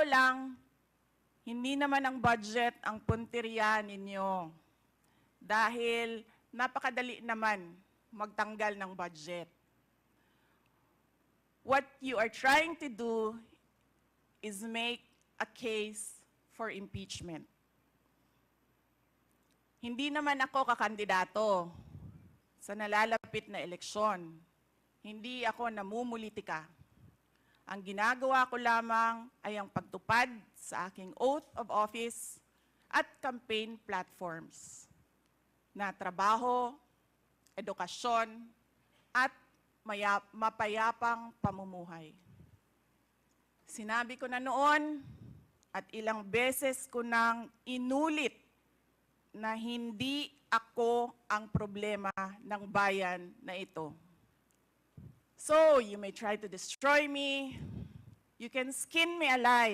totoo lang, hindi naman ang budget ang punteriya ninyo. Dahil napakadali naman magtanggal ng budget. What you are trying to do is make a case for impeachment. Hindi naman ako kakandidato sa nalalapit na eleksyon. Hindi ako namumulitika. Ang ginagawa ko lamang ay ang pagtupad sa aking oath of office at campaign platforms na trabaho, edukasyon, at maya- mapayapang pamumuhay. Sinabi ko na noon at ilang beses ko nang inulit na hindi ako ang problema ng bayan na ito. So, you may try to destroy me. You can skin me alive.